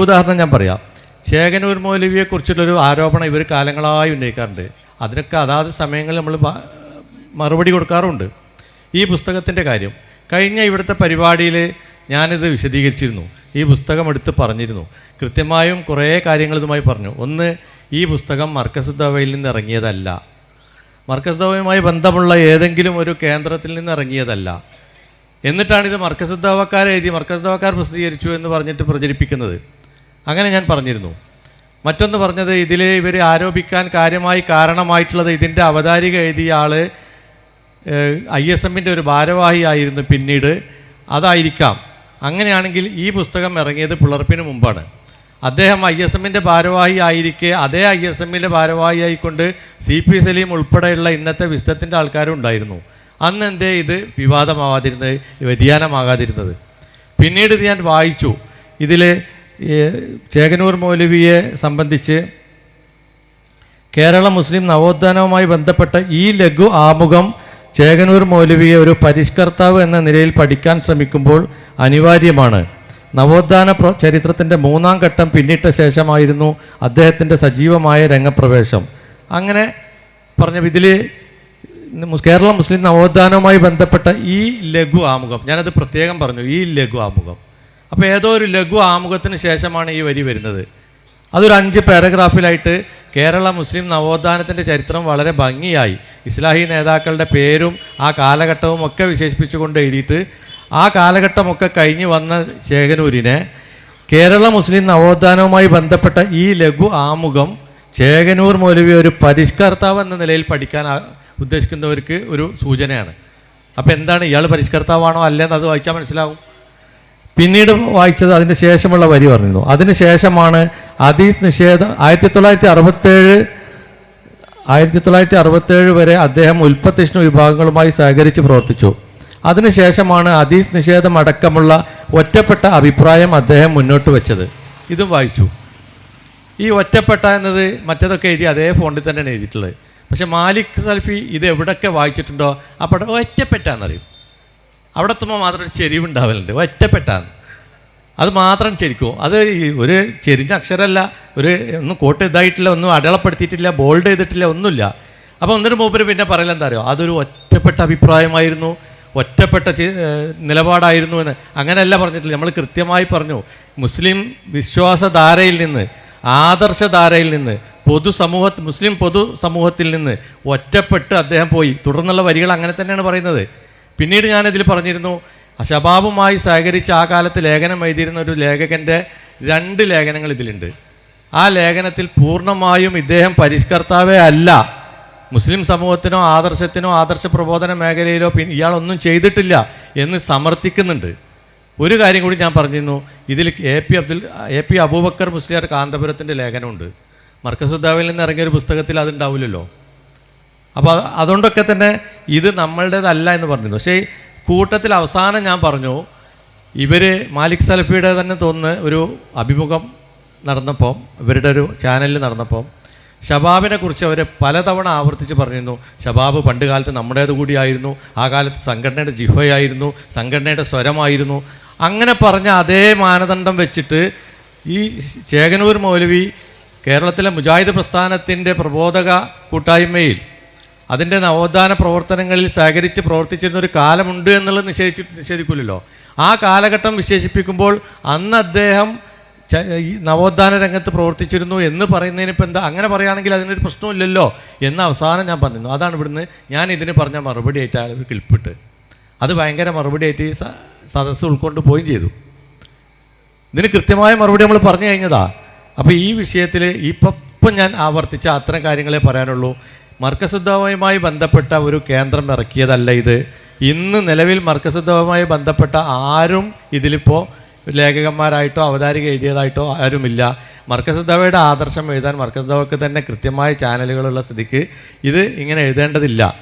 ഉദാഹരണം ഞാൻ പറയാം. ചേകനൂർ മൗലവിയെക്കുറിച്ചുള്ളൊരു ആരോപണം ഇവർ കാലങ്ങളായി ഉന്നയിക്കാറുണ്ട്. അതിനൊക്കെ അതാത് സമയങ്ങളിൽ നമ്മൾ മറുപടി കൊടുക്കാറുണ്ട്. ഈ പുസ്തകത്തിന്റെ കാര്യം. കഴിഞ്ഞ ഇവിടുത്തെ പരിപാടിയിൽ ഞാനിത് വിശദീകരിച്ചിരുന്നു. ഈ പുസ്തകം എടുത്ത് പറഞ്ഞിരുന്നു. കൃത്യമായും കുറേ കാര്യങ്ങൾ ഇതുമായി പറഞ്ഞു. ഒന്ന് ഈ പുസ്തകം മർക്കസുദ്ദവയിൽ നിന്ന് ഇറങ്ങിയതല്ല. മർക്കസുദ്ദവയുമായി ബന്ധമുള്ള ഏതെങ്കിലും ഒരു കേന്ദ്രത്തിൽ നിന്ന് ഇറങ്ങിയതല്ല. എന്നിട്ടാണ് ഇത് മർക്കസുദ്ദവക്കാർ എഴുതി പ്രസിദ്ധീകരിച്ചു എന്ന് പറഞ്ഞിട്ട് പ്രചരിപ്പിക്കുന്നത്. അങ്ങനെ ഞാൻ പറഞ്ഞിരുന്നു. മറ്റൊന്ന് പറഞ്ഞത് ഇതിൽ ഇവർ ആരോപിക്കാൻ കാര്യമായി കാരണമായിട്ടുള്ളത് ഇതിന്റെ അവതാരിക എഴുതിയ ആൾ ഐ എസ് എമ്മിന്റെ ഒരു ഭാരവാഹിയായിരുന്നു പിന്നീട്. അതായിരിക്കാം. അങ്ങനെയാണെങ്കിൽ ഈ പുസ്തകം ഇറങ്ങിയത് പിളർപ്പിന് മുമ്പാണ്. അദ്ദേഹം ഐ എസ് എമ്മിന്റെ ഭാരവാഹി ആയിരിക്കെ അതേ ഐ എസ് എമ്മിന്റെ ഭാരവാഹിയായിക്കൊണ്ട് സി പി സലീം ഉൾപ്പെടെയുള്ള ഇന്നത്തെ വിശ്വത്തിന്റെ ആൾക്കാരും ഉണ്ടായിരുന്നു. അന്ന് എന്തേ ഇത് വിവാദമാവാതിരുന്നത് വ്യതിയാനമാകാതിരുന്നത്? പിന്നീട് ഇത് ഞാൻ വായിച്ചു. ഇതിൽ ചേകനൂർ മൗലവിയെ സംബന്ധിച്ച് കേരള മുസ്ലിം നവോത്ഥാനവുമായി ബന്ധപ്പെട്ട ഈ ലഘു ആമുഖം ചേകനൂർ മൗലവിയെ ഒരു പരിഷ്കർത്താവ് എന്ന നിലയിൽ പഠിക്കാൻ ശ്രമിക്കുമ്പോൾ അനിവാര്യമാണ്. നവോത്ഥാന ചരിത്രത്തിന്റെ മൂന്നാം ഘട്ടം പിന്നിട്ട ശേഷമായിരുന്നു അദ്ദേഹത്തിന്റെ സജീവമായ രംഗപ്രവേശം. അങ്ങനെ പറഞ്ഞ ഇതിൽ കേരള മുസ്ലിം നവോത്ഥാനവുമായി ബന്ധപ്പെട്ട ഈ ലഘു ആമുഖം ഞാനത് പ്രത്യേകം പറഞ്ഞു ഈ ലഘു ആമുഖം. അപ്പോൾ ഏതോ ഒരു ലഘു ആമുഖത്തിന് ശേഷമാണ് ഈ വരി വരുന്നത്. അതൊരു അഞ്ച് പാരഗ്രാഫിലായിട്ട് കേരള മുസ്ലിം നവോത്ഥാനത്തിന്റെ ചരിത്രം വളരെ ഭംഗിയായി. ഇസ്ലാഹി നേതാക്കളുടെ പേരും ആ കാലഘട്ടവും ഒക്കെ വിശേഷിപ്പിച്ചുകൊണ്ട് എഴുതിയിട്ട് ആ കാലഘട്ടമൊക്കെ കഴിഞ്ഞ് വന്ന ചേകനൂരിനെ കേരള മുസ്ലിം നവോത്ഥാനവുമായി ബന്ധപ്പെട്ട ഈ ലഘു ആമുഖം ചേകനൂർ മൗലവി ഒരു പരിഷ്കർത്താവ് എന്ന നിലയിൽ പഠിക്കാൻ ഉദ്ദേശിക്കുന്നവർക്ക് ഒരു സൂചനയാണ്. അപ്പോൾ എന്താണ് ഇയാൾ പരിഷ്കർത്താവാണോ അല്ലെന്ന് അത് വായിച്ചാൽ മനസ്സിലാവും. പിന്നീട് വായിച്ചത് അതിന് ശേഷമുള്ള വരി പറഞ്ഞിരുന്നു. അതിന് ശേഷമാണ് ഹദീസ് നിഷേധം. ആയിരത്തി തൊള്ളായിരത്തി അറുപത്തേഴ് ആയിരത്തി തൊള്ളായിരത്തി അറുപത്തേഴ് വരെ അദ്ദേഹം ഉൽപ്പത്തിഷ്ണു വിഭാഗങ്ങളുമായി സഹകരിച്ച് പ്രവർത്തിച്ചു. അതിനുശേഷമാണ് ഹദീസ് നിഷേധം അടക്കമുള്ള ഒറ്റപ്പെട്ട അഭിപ്രായം അദ്ദേഹം മുന്നോട്ട് വെച്ചത്. ഇതും വായിച്ചു. ഈ ഒറ്റപ്പെട്ട എന്നത് മറ്റേതൊക്കെ എഴുതി അതേ ഫോണ്ടിൽ തന്നെയാണ് എഴുതിയിട്ടുള്ളത്. പക്ഷെ മാലിക് സൽഫി ഇത് എവിടെയൊക്കെ വായിച്ചിട്ടുണ്ടോ? അപ്പോൾ ഒറ്റപ്പെട്ട ഒറ്റപ്പെട്ടാന്നറിയും. അവിടെ എത്തുമ്പോൾ മാത്രം ഒരു ചെരിവുണ്ടാവലുണ്ട് ഒറ്റപ്പെട്ടാന്ന് അത് മാത്രം ചെരിക്കും. അത് ഒരു ചെരിഞ്ഞ അക്ഷരമല്ല ഒരു ഒന്നും കോട്ട് ഇതായിട്ടില്ല ഒന്നും അടയാളപ്പെടുത്തിയിട്ടില്ല ബോൾഡ് ചെയ്തിട്ടില്ല ഒന്നുമില്ല. അപ്പോൾ ഒന്നിനു മൂപ്പര് പിന്നെ പറയല എന്താ അറിയോ? അതൊരു ഒറ്റപ്പെട്ട അഭിപ്രായമായിരുന്നു. ഒറ്റപ്പെട്ട നിലപാടായിരുന്നു എന്ന്. അങ്ങനെയല്ല പറഞ്ഞിട്ടില്ല. നമ്മൾ കൃത്യമായി പറഞ്ഞു. മുസ്ലിം വിശ്വാസധാരയിൽ നിന്ന് ആദർശധാരയിൽ നിന്ന് പൊതുസമൂഹ മുസ്ലിം പൊതു സമൂഹത്തിൽ നിന്ന് ഒറ്റപ്പെട്ട് അദ്ദേഹം പോയി. തുടർന്നുള്ള വരികൾ അങ്ങനെ തന്നെയാണ് പറയുന്നത്. പിന്നീട് ഞാനിതിൽ പറഞ്ഞിരുന്നു ശബാബുമായി സഹകരിച്ച് ആ കാലത്ത് ലേഖനം എഴുതിയിരുന്ന ഒരു ലേഖകന്റെ രണ്ട് ലേഖനങ്ങൾ ഇതിലുണ്ട്. ആ ലേഖനത്തിൽ പൂർണമായും ഇദ്ദേഹം പരിഷ്കർത്താവേ അല്ല. മുസ്ലിം സമൂഹത്തിനോ ആദർശത്തിനോ ആദർശ പ്രബോധന മേഖലയിലോ പിന്നെ ഇയാളൊന്നും ചെയ്തിട്ടില്ല എന്ന് സമർത്ഥിക്കുന്നുണ്ട്. ഒരു കാര്യം കൂടി ഞാൻ പറഞ്ഞിരുന്നു ഇതിൽ A P Abdul A P Abubakar Musliyar കാന്തപുരത്തിന്റെ ലേഖനമുണ്ട്. മർക്കസുദ്ദാവിൽ നിന്ന് ഇറങ്ങിയ ഒരു പുസ്തകത്തിൽ അതുണ്ടാവില്ലല്ലോ. അപ്പോൾ അതുകൊണ്ടൊക്കെ തന്നെ ഇത് നമ്മളുടേതല്ല എന്ന് പറഞ്ഞിരുന്നു. പക്ഷേ കൂട്ടത്തിൽ അവസാനം ഞാൻ പറഞ്ഞു ഇവർ മാലിക് സലഫിയുടെ തന്നെ തോന്നുന്ന ഒരു അഭിമുഖം നടന്നപ്പോൾ ഇവരുടെ ഒരു ചാനലിൽ നടന്നപ്പോൾ ഷബാബിനെ കുറിച്ച് അവർ പലതവണ ആവർത്തിച്ച് പറഞ്ഞിരുന്നു. ഷബാബ് പണ്ട് കാലത്ത് നമ്മുടേത് കൂടിയായിരുന്നു ആ കാലത്ത് സംഘടനയുടെ ജിഹയായിരുന്നു സംഘടനയുടെ സ്വരമായിരുന്നു. അങ്ങനെ പറഞ്ഞ അതേ മാനദണ്ഡം വെച്ചിട്ട് ഈ ചേകനൂർ മൗലവി കേരളത്തിലെ മുജാഹിദ് പ്രസ്ഥാനത്തിന്റെ പ്രബോധക കൂട്ടായ്മയിൽ അതിന്റെ നവോത്ഥാന പ്രവർത്തനങ്ങളിൽ സഹകരിച്ച് പ്രവർത്തിച്ചിരുന്ന ഒരു കാലമുണ്ട് എന്നുള്ളത് നിഷേധിച്ച് നിഷേധിക്കില്ലല്ലോ ആ കാലഘട്ടം വിശേഷിപ്പിക്കുമ്പോൾ അന്ന് അദ്ദേഹം നവോത്ഥാന രംഗത്ത് പ്രവർത്തിച്ചിരുന്നു എന്ന് പറയുന്നതിന് ഇപ്പം എന്താ അങ്ങനെ പറയുകയാണെങ്കിൽ അതിനൊരു പ്രശ്നമില്ലല്ലോ എന്ന് അവസാനം ഞാൻ പറഞ്ഞിരുന്നു. അതാണ് ഇവിടുന്ന് ഞാൻ ഇതിന് പറഞ്ഞ മറുപടി ആയിട്ട് ഒരു ക്ലിപ്പിട്ട് അത് ഭയങ്കര മറുപടി ആയിട്ട് ഈ സദസ്സ് ഉൾക്കൊണ്ട് പോവുകയും ചെയ്തു. ഇതിന് കൃത്യമായ മറുപടി നമ്മൾ പറഞ്ഞു കഴിഞ്ഞതാ. അപ്പോൾ ഈ വിഷയത്തിൽ ഇപ്പം ഇപ്പം ഞാൻ ആവർത്തിച്ച അത്തരം കാര്യങ്ങളെ പറയാനുള്ളൂ. മർക്കസുദ്ധവുമായി ബന്ധപ്പെട്ട ഒരു കേന്ദ്രം ഇറക്കിയതല്ല ഇത്. ഇന്ന് നിലവിൽ മർക്കസുദ്ധവുമായി ബന്ധപ്പെട്ട ആരും ഇതിലിപ്പോൾ ലേഖകന്മാരായിട്ടോ അവതാരിക എഴുതിയതായിട്ടോ ആരുമില്ല. മർക്കസുദ്ധവയുടെ ആദർശം എഴുതാൻ മർക്കസുദ്ധവക്ക് തന്നെ കൃത്യമായ ചാനലുകളുള്ള സ്ഥിതിക്ക് ഇത് ഇങ്ങനെ എഴുതേണ്ടതില്ല.